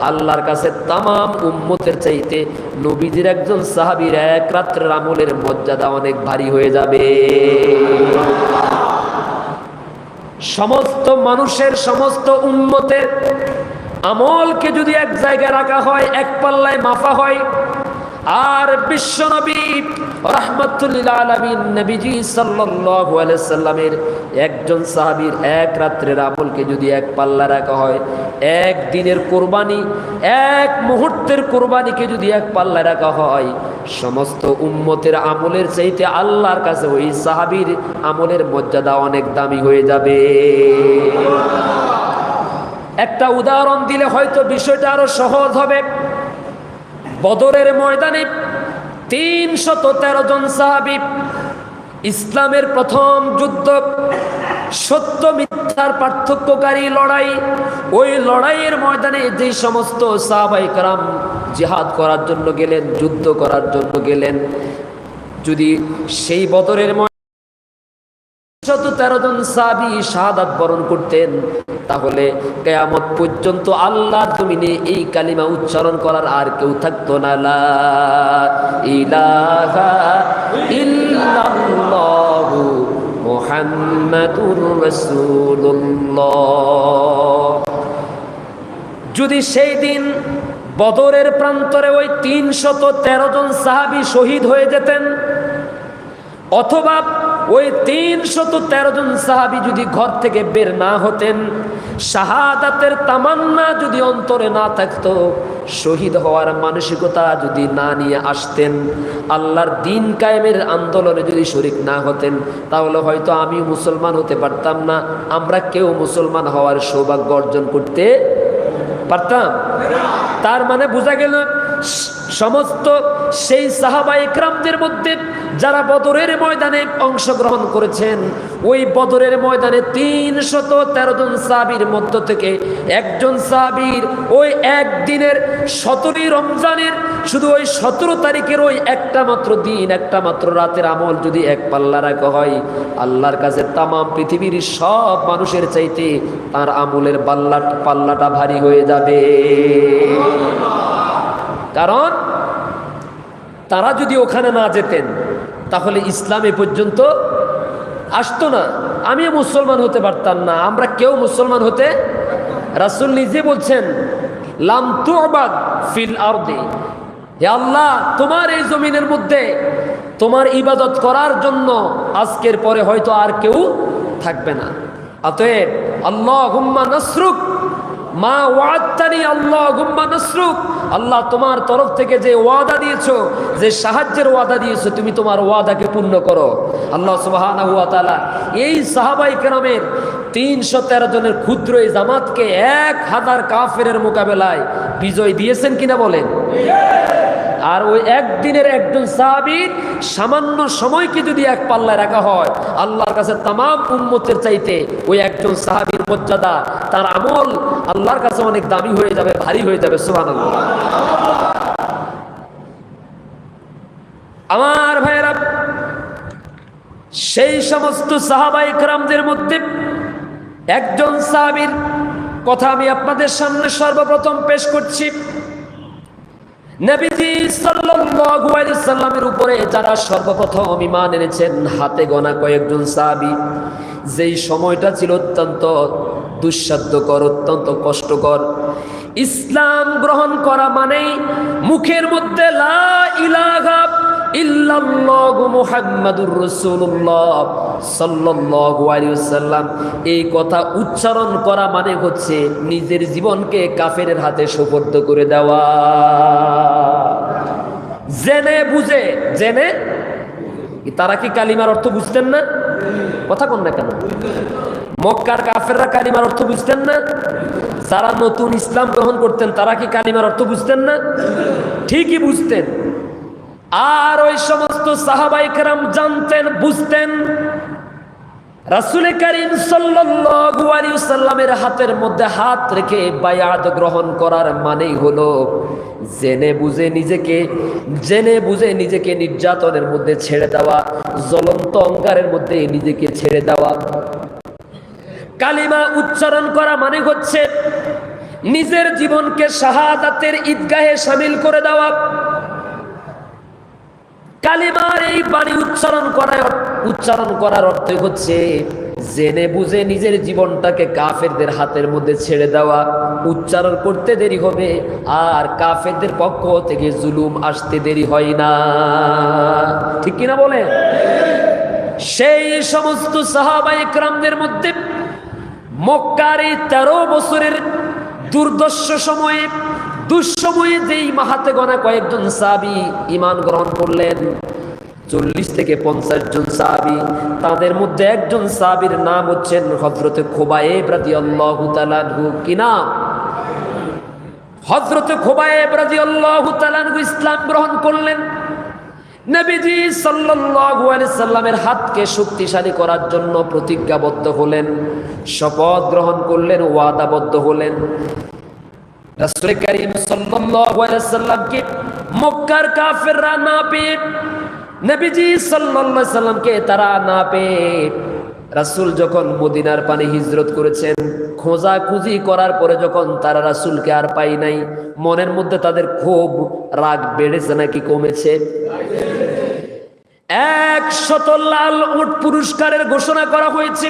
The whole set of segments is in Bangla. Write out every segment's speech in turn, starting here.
আল্লাহর কাছে তামাম উম্মতের চাইতে নবীজির একজন সাহাবির এক রাত্রের আমলের মর্যাদা অনেক ভারী হয়ে যাবে। সমস্ত মানুষের, সমস্ত উন্মতের আমলকে যদি এক জায়গায় রাখা হয়, এক পাল্লায় মাফা হয় আর বিশ্বনবী রহমতুল্লাহ আলমিন নবীজি সাল্লাল্লাহু আলাইহি সাল্লামের একজন সাহাবীর এক রাত্রের আমলকে যদি এক পাল্লা রাখা হয়, এক দিনের কোরবানি, এক মুহূর্তের কোরবানিকে যদি এক পাল্লা রাখা হয়, সমস্ত উম্মতের আমলের চাইতে আল্লাহর কাছে ওই সাহাবীর আমলের মর্যাদা অনেক দামি হয়ে যাবে। একটা উদাহরণ দিলে হয়তো বিষয়টা আরও সহজ হবে। বদরের ময়দানে তিনশত তেরো জন সাহাবি ইসলামের প্রথম যুদ্ধ, সত্য মিথ্যার পার্থক্যকারী লড়াই। ওই লড়াইয়ের ময়দানে যে সমস্ত সাহাবাই কারাম জিহাদ করার জন্য গেলেন, যুদ্ধ করার জন্য গেলেন, যদি সেই বদরের শত তেরো জন সাবি শাহাদাত বরণ করতেন তাহলে কেয়ামত পর্যন্ত আল্লাহ জমিনে এই কালিমা উচ্চারণ করার আর কেউ থাকতো না। যদি সেই দিন বদরের প্রান্তরে ওই তিনশত তেরো জন সাহাবি শহীদ হয়ে যেতেন, অথবা ওই তিনশত তেরো জন সাহাবি যদি ঘর থেকে বের না হতেন শাহাদাতের তামান্না যদি অন্তরে না থাকতো, শহীদ হওয়ার মানসিকতা যদি না নিয়ে আসতেন, আল্লাহর দিন কায়েমের আন্দোলনে যদি শরিক না হতেন, তাহলে হয়তো আমি মুসলমান হতে পারতাম না, আমরা কেউ মুসলমান হওয়ার সৌভাগ্য অর্জন করতে পারতাম। তার মানে বোঝা গেল সমস্ত সেই সাহাবা ইকরামদের মধ্যে যারা বদরের ময়দানে অংশগ্রহণ করেছেন, ওই বদরের ময়দানে তিনশত তেরো জন সাহাবির মধ্য থেকে একজন সাবির ওই একদিনের সতেরোই রমজানের, শুধু ওই সতেরো তারিখের ওই একটা মাত্র দিন, একটা মাত্র রাতের আমল যদি এক পাল্লা রাখা হয়, আল্লাহর কাছে তামাম পৃথিবীর সব মানুষের চাইতে তার আমলের পাল্লা পাল্লাটা ভারী হয়ে যাবে। কারণ তারা যদি ওখানে না যেতেন তাহলে ইসলাম এ পর্যন্ত আসতো না। আমি মুসলমান হতে পারতাম না। আমরা কেউ মুসলমান হতে, রাসুল নিজে বলছেন, লাম তুবাদ ফিল আরদে। হে আল্লাহ, তোমার এই জমিনের মধ্যে তোমার ইবাদত করার জন্য আজকের পরে হয়তো আর কেউ থাকবে না। অতএব আল্লাহ হুম্মা নসরুক মা ওয়াদানি আল্লাহ হুম্মা নসরুক। আল্লাহ তোমার তরফ থেকে যে ওয়াদা দিয়েছ, যে সাহায্যের ওয়াদা দিয়েছ, তুমি তোমার ওয়াদাকে পূর্ণ করো। আল্লাহ সুবহানাহু ওয়া তাআলা এই সাহাবাই কেরামের তিনশো তেরো জনের ক্ষুদ্র এই জামাতকে এক হাজার কাফেরের মোকাবেলায় বিজয় দিয়েছেন কিনা বলেন? আর ওই একদিনের একজন সাহাবির সামান্য সময়কে যদি এক পাল্লায় রাখা হয়, আল্লাহর কাছে তামাম উম্মতের চাইতে ওই একজন সাহাবির মর্যাদা, তার আমল আল্লাহর কাছে অনেক দামি হয়ে যাবে, ভারী হয়ে যাবে, সুবহানাল্লাহ। আমার ভাইয়েরা, সেই সমস্ত সাহাবা ইকরামদের মধ্যে একজন সাহাবীর কথা আমি আপনাদের সামনে সর্বপ্রথম পেশ করছি। নবীজি সাল্লাল্লাহু আলাইহি সাল্লামের উপরে যারা সর্বপ্রথম ইমান এনেছেন, হাতে গোনা কয়েকজন সাহাবী, যেই সময়টা ছিল অত্যন্ত দুঃসাধ্যকর, অত্যন্ত কষ্টকর। ইসলাম গ্রহণ করা মানেই মুখের মধ্যে লা ইলাহা এই কথা উচ্চারণ করা মানে হচ্ছে নিজের জীবনকে কাফেরের হাতে সুপর্দ করে দেওয়া। জেনে বুঝে, জেনে? তারা কি কালিমার অর্থ বুঝতেন না? কথা কোন না কেন? মক্কার কাফেররা কালিমার অর্থ বুঝতেন না? যারা নতুন ইসলাম গ্রহণ করতেন, তারা কি কালিমার অর্থ বুঝতেন না? ঠিকই বুঝতেন। আর ওই সমস্ত সাহাবাইকেরাম জানতেন, বুঝতেন। রাসুল করিম সাল্লামের হাতের মধ্যে হাত রেখে বায়াত গ্রহণ করার মানেই হলো জেনে বুঝে নিজেকে, জেনে বুঝে নিজেকে নির্যাতনের মধ্যে ছেড়ে দেওয়া, জ্বলন্ত অঙ্গারের মধ্যে নিজেকে ছেড়ে দেওয়া। কালিমা উচ্চারণ করা মানে হচ্ছে নিজের জীবনকে শাহাদাতের ঈদগাহে সামিল করে দেওয়া। কালিমার এই বাণী উচ্চারণ করার উচ্চারণ করার অর্থ হচ্ছে জেনে বুঝে নিজের জীবনটাকে কাফেরদের হাতের মধ্যে ছেড়ে দেওয়া। উচ্চারণ করতে দেরি হবে, আর কাফেরদের পক্ষ থেকে জুলুম আসতে দেরি হয় না। ঠিক কিনা বলে সেই সমস্ত সাহাবাই ক্রামদের মধ্যে মক্কার এই তেরো বছরের দুর্দর্শ সময়ে দুঃসময়ে যেই মাহাতে গণা কয়েকজন সাবি ইমান গ্রহণ করলেন, চল্লিশ থেকে পঞ্চাশ জন সাহাবি, তাদের মধ্যে একজন সাহাবির নাম হচ্ছেন হজরতে খোবায়েব রাজি আল্লাহ কি নাম? হজরতে খোবায়েব আল্লাহ ইসলাম গ্রহণ করলেন। নবীজি সাল্লামের হাতকে শক্তিশালী করার জন্য প্রতিজ্ঞাবদ্ধ হলেন, শপথ গ্রহণ করলেন, ওয়াদাবদ্ধ হলেন। রাসূল করিম সাল্লামকে মক্কার কাফেররা না পেয়ে, নবীজি সাল্লাল্লাহু আলাইহি সাল্লামকে তারা না পেয়ে রাসূল যখন মদিনার পানি হিজরত করেছেন খোঁজা খুঁজি করার পরে যখন তারা রাসূলকে আর পাই নাই, মনের মধ্যে তাদের খুব রাগ বেড়েছে নাকি কমেছে? এক শত লাল উট পুরস্কারের ঘোষণা করা হয়েছে।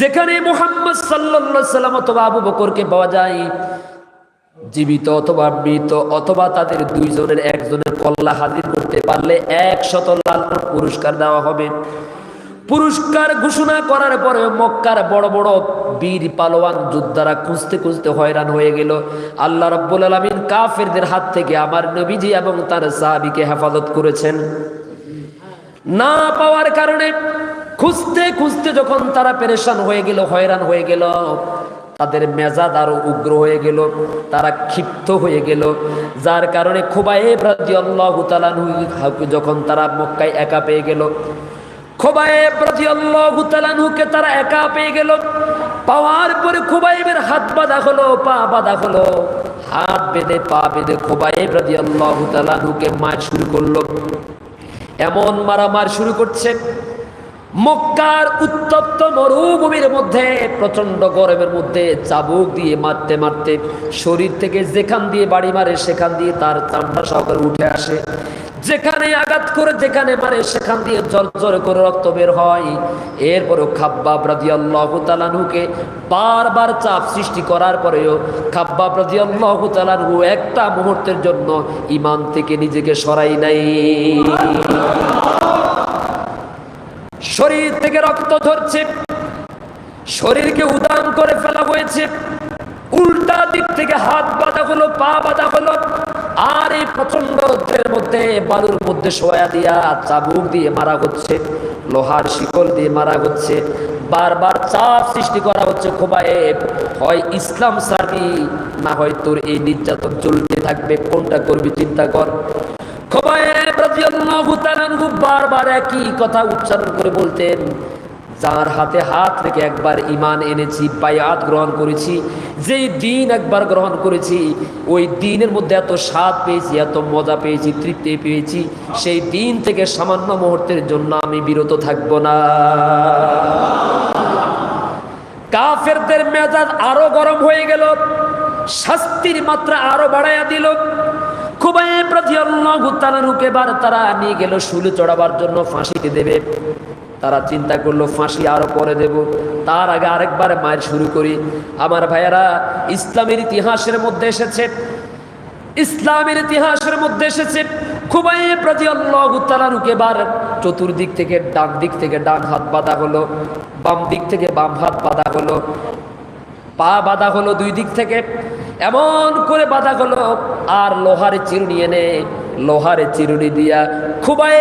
যেখানে মোহাম্মদ সাল্লাল্লাহু সাল্লাম অথবা আবু বকরকে পাওয়া যায় জীবিত অথবা মৃত অথবা তাদের দুইজনের একজনের কল্লা হাজির করতে পারলে এক শত লাল পুরস্কার দেওয়া হবে। পুরস্কার ঘোষণা করার পরে মক্কার বড় বড় বীর পালোয়ান যোদ্ধারা খুঁজতে খুঁজতে হয়রান হয়ে গেল। আল্লাহ রব্বুল আলমিন কাফেরদের হাত থেকে আমার নবীজি এবং তার সাহাবিকে হেফাজত করেছেন। না পাওয়ার কারণে খুঁজতে খুঁজতে যখন তারা পেরেশান হয়ে গেল, হয়রান হয়ে গেল তাদের মেজাদ আরও উগ্র হয়ে গেল, তারা ক্ষিপ্ত হয়ে গেল। যার কারণে খোবায়ে রাদিয়াল্লাহু তাআলা যখন তারা মক্কায় একা পেয়ে গেল, খোবায়েব রাদিয়াল্লাহু তাআলা নুকে তারা একা পেয়ে গেল। পাওয়ার পরে খোবায়েবের হাত বাঁধা হলো, পা বাঁধা হলো। হাত বেঁধে, পা বেঁধে খোবায়েব রাদিয়াল্লাহু তাআলা নুকে মার শুরু করল। এমন মারামার শুরু করছে। মক্কার উত্তপ্ত মরুভূমির মধ্যে প্রচণ্ড গরমের মধ্যে চাবুক দিয়ে মারতে মারতে শরীর থেকে যেখান দিয়ে বাড়ি মারে, সেখান দিয়ে তার চামড়া সহকারে উঠে আসে। যেখানে আঘাত করে, যেখানে মারে, সেখান দিয়ে জল জল করে রক্ত বের হয়। এরপরেও খাব্বা রাজি আল্লাহ তালানুকে বারবার চাপ সৃষ্টি করার পরেও খাব্বাব রাজি আল্লাহ তালানহু একটা মুহূর্তের জন্য ইমান থেকে নিজেকে সরাই নাই। শরীর থেকে রক্ত ঝরছে শরীরকে উদান করে ফেলা হয়েছে, উল্টা দিক থেকে হাত বাঁধা হলো, পা বাঁধা হলো, আর এই প্রচণ্ড রোদ্রের মধ্যে বালুর মধ্যে শোয়া দিয়া চাবুক দিয়ে মারা হচ্ছে, লোহার শিকল দিয়ে মারা হচ্ছে, বারবার চাপ সৃষ্টি করা হচ্ছে খোবায়ে হয় ইসলাম সার্বি, না হয় তোর এই নির্যাতন চলতে থাকবে, কোনটা করবি চিন্তা কর। খোবায়েব! বারবার একই কথা উচ্চারণ করে বলতেন, যার হাতে হাত রেখে একবার ইমান এনেছি, বায়াত গ্রহণ করেছি, যেই দিন একবার গ্রহণ করেছি, ওই দিনের মধ্যে এত স্বাদ পেয়েছি, এত মজা পেয়েছি, তৃপ্তি পেয়েছি, সেই দিন থেকে সামান্য মুহূর্তের জন্য আমি বিরত থাকব না। কাফেরদের মেজাজ আরও গরম হয়ে গেল, শাস্তির মাত্রা আরও বাড়াইয়া দিল খুবাইব রাদিয়াল্লাহু তাআলাকে বার তারা নিয়ে শুলে চড়াবার জন্য দেবে। তারা চিন্তা করল, ফাঁসি আরও পরে দেব। তার আগে আরেকবার মায়ের শুরু করি। আমার ভাইয়ারা, ইসলামের ইতিহাসের মধ্যে এসেছে। ইসলামের ইতিহাসের মধ্যে এসেছে। রাদিয়াল্লাহু তাআলাকে বার চতুর্দিক থেকে ডান দিক থেকে ডান হাত বাঁধা হলো, বাম দিক থেকে বাম হাত বাঁধা হলো। পা বাঁধা হলো দুই দিক থেকে। এমন করে বাঁধা হলো, আর লোহার চিরুনি এনে লোহার চিরুনি দিয়া খুবাই